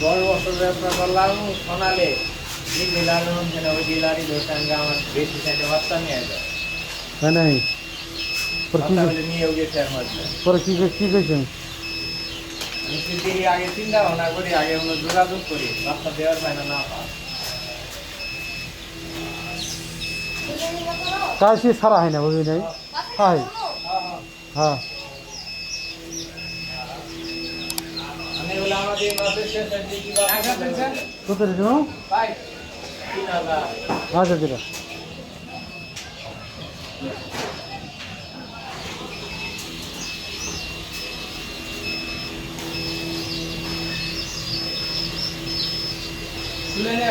দশ বছর ব্যবসা করলাম শোনালে যে ডিলার সেটা ওই ডিলারই যে আমার বেশি সাইডে বাচ্চা নিয়ে যায় তাই নাই? নিয়েও গেছে আর মাঝে পরে কি কি কইছেন? আমি আগে চিন্তা ভাবনা করি আগে যোগাযোগ করি বাচ্চা দেওয়ার পায় না না পায়। সে সারা হয় না বুঝলি নাই? হয়। হ্যাঁ? কত দিন আচ্ছা দিটা তুলে নে।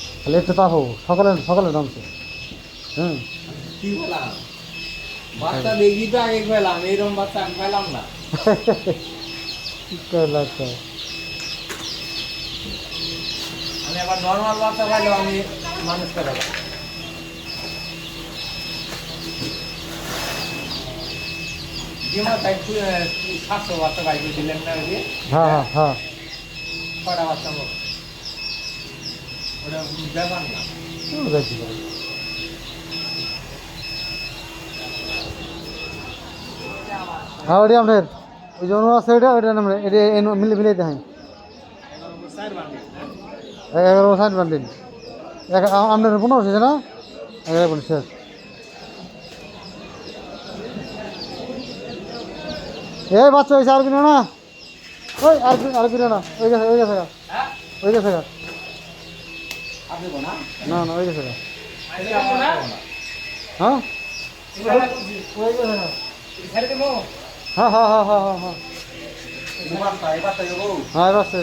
তাপ হব। সকালে সকালে নামছে। হুম। কি বললাম? বাচ্চা দেখি তো আগে পেলাম এইরকম বাচ্চা আমি পেলাম না। কি করলা একটা আমি আবার নর্মাল বাচ্চা পাইলেও আমি মানুষ সাতশো বাচ্চা বাইকে দিলেন না ওই হ্যাঁ হ্যাঁ হ্যাঁ। কটা বাচ্চা হ্যাঁ ওটি আপনার ওই যে অনু আছে ওইটা ওইটা নামে এটা মিলে মিলে দেখাই এগারো ষাট বান্ডিল আপনার পনেরো শেষ না? এগারো পনেরো শেষ। এই বাচ্চা হয়েছে আর কিনে না? ওই আর কিনে না ওই গেছে ওই গেছে। হ্যাঁ? ওই গেছে না? না না ওই গেছে হ্যাঁ। ছেড়ে দেবো? হ্যাঁ হ্যাঁ হ্যাঁ হ্যাঁ হ্যাঁ। হ্যাঁ এই বাচ্চা